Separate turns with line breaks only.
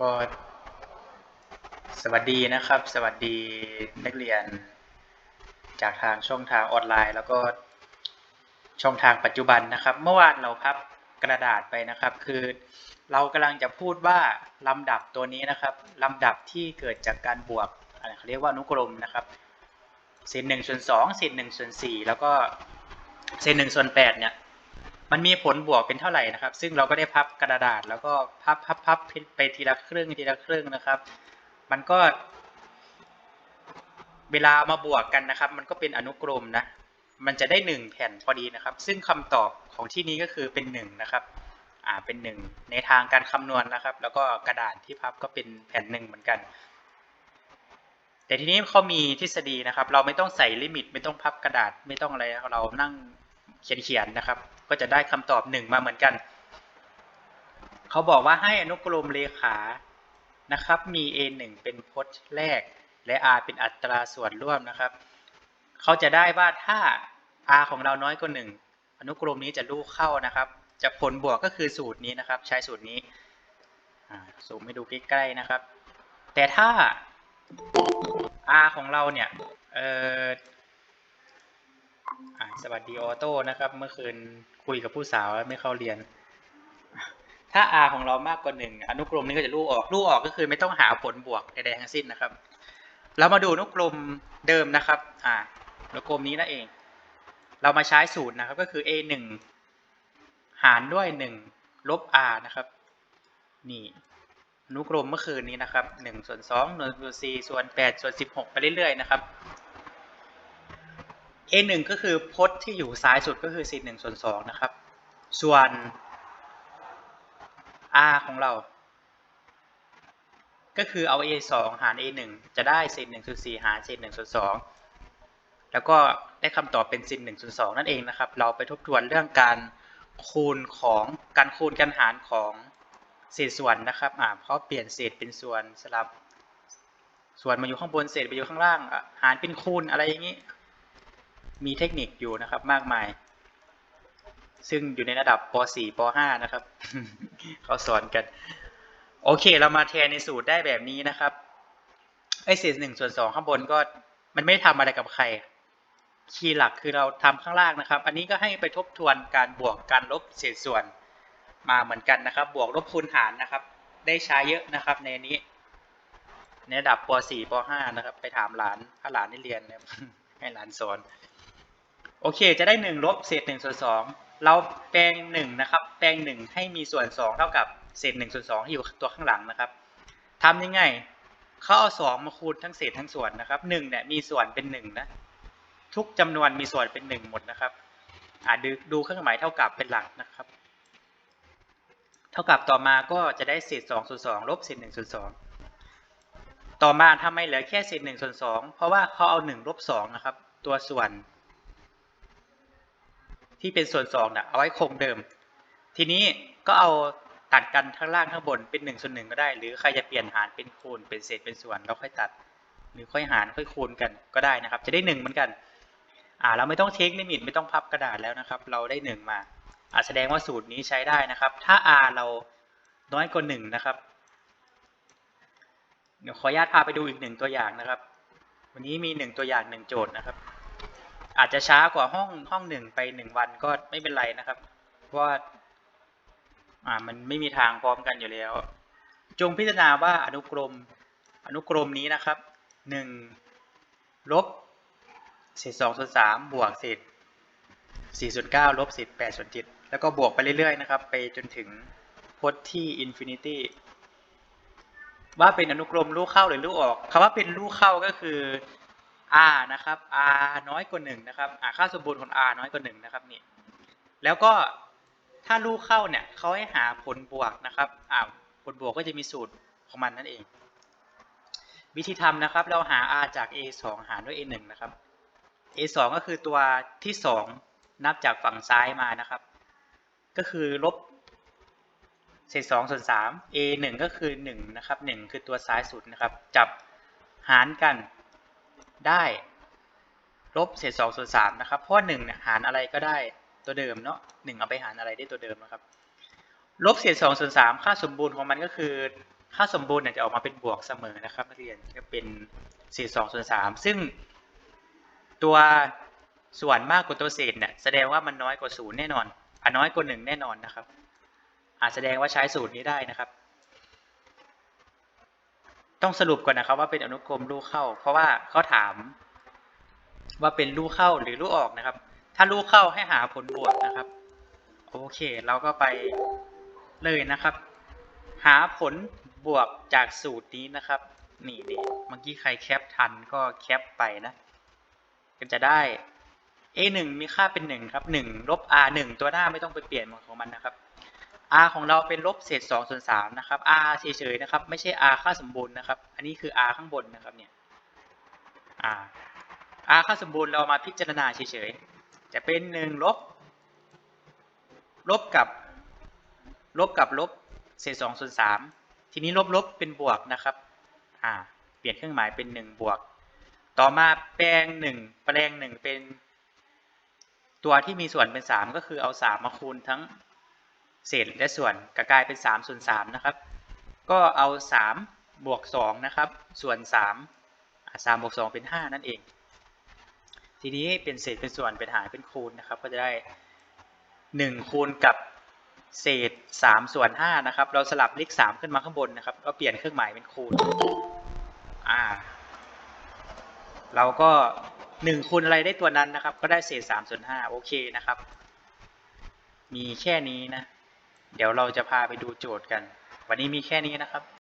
ก็สวัสดีนะครับ สวัสดีนักเรียน จากทางช่องทางออนไลน์ แล้วก็ช่องทางปัจจุบันนะครับ เมื่อวานเราพับกระดาษไปนะครับ คือเรากำลังจะพูดว่าลำดับตัวนี้นะครับลำดับที่เกิดจากการบวกอะไรเขาเรียกว่าอนุกรมนะครับเศษหนึ่งส่วนสองเศษหนึ่งส่วนสี่แล้วก็เศษหนึ่งส่วนแปดเนี่ย มันมีผลบวกเป็นเท่าไหร่นะครับ ซึ่งเราก็ได้พับกระดาษ แล้วก็พับพับพับไปทีละครึ่งทีละครึ่งนะครับ มันก็ เวลามาบวกกันนะครับ มันก็เป็นอนุกรมนะ มันจะได้หนึ่งแผ่นพอดีนะครับ ซึ่งคำตอบของที่นี้ก็คือเป็นหนึ่งนะครับ อ่า เป็นหนึ่งในทางการคำนวณนะครับ แล้วก็กระดาษที่พับก็เป็นแผ่นหนึ่งเหมือนกัน แต่ทีนี้เขามีทฤษฎีนะครับ เราไม่ต้องใส่ลิมิต ไม่ต้องพับกระดาษ ไม่ต้องอะไร เรานั่งเขียนๆนะครับ ก็จะได้คำตอบหนึ่งมาเหมือนกัน เขาบอกว่าให้อนุกรมเลขานะครับ มี a 1เป็นพจน์แรก และ r เป็นอัตราส่วนร่วมนะครับ เขาจะได้ว่าถ้า r ของเราน้อยกว่า1อนุกรมนี้จะลูกเข้านะครับ จะผลบวกก็คือสูตรนี้นะครับ ใช้สูตรนี้สูมให้ดูใกล้ๆนะครับ แต่ถ้า r ของเราเนี่ยเสวัสดีออโต้นะครับ เมื่อคืนคุยกับผู้สาวไม่เข้าเรียน ถ้า r ของเรามากกว่าหนึ่งอนุกรมนี้ก็จะลูกออกลูกออกก็คือไม่ต้องหาผลบวกใดๆทั้งสิ้นนะครับ เรามาดูอนุกรมเดิมนะครับอ่าอนุกรมนี้นั่นเอง เรามาใช้สูตรนะครับก็คือ a 1หารด้วย 1 ลบ r นะครับ นี่อนุกรมเมื่อคืนนี้นะครับ1ส่วน2ส่วน4ส่วน8ส่วน16 ไปเรื่อยๆนะครับ a 1 ก็คือพจน์ที่อยู่ซ้ายสุดก็คือ4 1ส่วน2นะครับ ส่วน r ของเรา ก็คือเอา a 2 หาร a 1 จะได้เศษ1ส่วน4หารเศษ1ส่วน2แล้วก็ได้คำตอบเป็นเศษ1ส่วน2นั่นเองนะครับ เราไปทบทวนเรื่องการคูณของการคูณการหารของเศษส่วนนะครับอ่าเพราะเปลี่ยนเศษเป็นส่วนสลับ ส่วนมาอยู่ข้างบนเศษไปอยู่ข้างล่าง หารเป็นคูณอะไรอย่างนี้ มีเทคนิคอยู่นะครับ มากมาย ซึ่งอยู่ในระดับป .4 ป .5 นะครับเขาสอนกัน โอเค เรามาแทนในสูตรได้แบบนี้นะครับไอ้เศษหนึ่งส่วนสองข้างบนก็มันไม่ทำอะไรกับใคร คีย์หลักคือเราทำข้างล่างนะครับ อันนี้ก็ให้ไปทบทวนการบวกการลบเศษส่วนมาเหมือนกันนะครับ บวกลบคูณหารนะครับ ได้ใช้เยอะนะครับ ในนี้ ในระดับป .4 ป .5 นะครับ ไปถามหลานถ้าหลานได้เรียนนะครับให้หลานสอน โอเค จะได้หนึ่งลบเศษหนึ่งส่วนสองเราแปลงหนึ่งนะครับ แปลงหนึ่งให้มีส่วนสองเท่ากับเศษหนึ่งส่วนสองที่อยู่ตัวข้างหลังนะครับทำยังไงเขาเอาสองมาคูณทั้งเศษทั้งส่วนนะครับหนึ่งเนี่ยมีส่วนเป็นหนึ่งนะ ทุกจำนวนมีส่วนเป็นหนึ่งหมดนะครับอ่าดูดูเครื่องหมายเท่ากับเป็นหลักนะครับ เท่ากับต่อมาก็จะได้เศษสองส่วนสองลบเศษหนึ่งส่วนสองต่อมาทำไมเหลือแค่เศษหนึ่งส่วนสองเพราะว่าเขาเอาหนึ่งลบสองนะครับ ตัวส่วน ที่เป็นส่วนสองนะเอาไว้คงเดิม ทีนี้ก็เอาตัดกันข้งล่างข้งบนเป็นหนึ่งส่วนหนึ่งก็ได้ หรือใครจะเปลี่ยนหารเป็นคูณเป็นเศษเป็นส่วนเราค่อยตัด หรือค่อยหารค่อยคูณกันก็ได้นะครับ จะได้หนึ่งเหมือนกันอ่าเราไม่ต้องเทคลิมิตไม่ต้องพับกระดาษแล้วนะครับ เราได้หนึ่งมาอ่าแสดงว่าสูตรนี้ใช้ได้นะครับ ถ้า r เราน้อยกว่าหนึ่งนะครับเดี๋ยวขออนุญาตพาไปดูอีกหนึ่งตัวอย่างนะครับ วันนี้มีหนึ่งตัวอย่างหนึ่งโจทย์นะครับ อาจจะช้ากว่าห้องห้องหนึ่งไปหนึ่งวันก็ไม่เป็นไรนะครับ เพราะว่าอ่ามันไม่มีทางพร้อมกันอยู่แล้ว จงพิจารณาว่าอนุกรมอนุกรมนี้นะครับหนึ่งลบเศษสองส่วนสามบวกเศษสี่ส่วนเก้าลบเศษแปดส่วนเจ็ดแล้วก็บวกไปเรื่อยๆนะครับ ไปจนถึงพจน์ที่อินฟินิตี้ว่าเป็นอนุกรมลูกเข้าหรือลูกออกคำว่าเป็นลูกเข้าก็คือ r นะครับ r น้อยกว่าหนึ่งนะครับค่าสมบูรณ์ของ r น้อยกว่าหนึ่งนะครับนี่แล้วก็ถ้าลูกเข้าเนี่ยเขาให้หาผลบวกนะครับอ่าผลบวกก็จะมีสูตรของมันนั่นเอง วิธีทำนะครับเราหา r จาก a 2 หารด้วย a 1นะครับ a 2ก็คือตัวที่ 2 นับจากฝั่งซ้ายมานะครับ ก็คือลบเศษ2ส่วน3 a 1ก็คือ1นะครับ1คือตัวซ้ายสุดนะครับ จับหารกัน ได้ลบเศษ2ส่วน3นะครับ เพราะ1เนี่ยหารอะไรก็ได้ตัวเดิมเนาะ1เอาไปหารอะไรได้ตัวเดิมนะครับ ลบเศษ2ส่วน3ค่าสมบูรณ์ของมันก็คือ ค่าสมบูรณ์เนี่ยจะออกมาเป็นบวกเสมอนะครับนักเรียนจะเป็นเศษสองส่วนสามซึ่งตัวส่วนมากกว่าตัวเศษเนี่ยแสดงว่ามันน้อยกว่าศูนย์แน่นอนอะน้อยกว่าหนึ่งแน่นอนนะครับอาจแสดงว่าใช้สูตรนี้ได้นะครับ ต้องสรุปก่อนนะครับว่าเป็นอนุกรมลูกเข้า เพราะว่าเขาถาม ว่าเป็นลูกเข้าหรือลูกออกนะครับ ถ้าลูกเข้าให้หาผลบวกนะครับ โอเคเราก็ไปเลยนะครับ หาผลบวกจากสูตรนี้นะครับ นี่นี่เมื่อกี้ใครแคปทันก็แคปไปนะ ก็จะได้ a 1มีค่าเป็น1ครับ1ลบ r 1ตัวหน้าไม่ต้องไปเปลี่ยนของมันนะครับ r ของเราเป็นลบเศษ2ส่วน3นะครับ r เฉยๆนะครับ ไม่ใช่ r ค่าสมบูรณ์นะครับ อันนี้คือ r ข้างบนนะครับเนี่ย r r ค่าสมบูรณ์เรามาพิจารณาเฉยๆ จะเป็น1ลบลบกับลบกับลบเศษ2ส่วน3ทีนี้ลบลบเป็นบวกนะครับอ่าเปลี่ยนเครื่องหมายเป็น 1 บวก ต่อมาแปลง 1 แปลง 1 เป็นตัวที่มีส่วนเป็น 3 ก็คือเอา 3 มาคูณทั้ง เศษและส่วนก็กลายเป็น3ส่วน3นะครับ ก็เอา 3 บวก2นะครับ ส่วน3อ่า3บวก2เป็น 5 นั่นเอง ทีนี้เป็นเศษเป็นส่วนเป็นหารเป็นคูณนะครับ ก็จะได้ 1 คูณกับเศษ 3 ส่วน5นะครับ เราสลับเลข3ขึ้นมาข้างบนนะครับ ก็เปลี่ยนเครื่องหมายเป็นคูณ อ่า เราก็ 1 คูณอะไรได้ตัวนั้นนะครับ ก็ได้เศษ3ส่วน5โอเคนะครับ มีแค่นี้นะ เดี๋ยวเราจะพาไปดูโจทย์กัน วันนี้มีแค่นี้นะครับ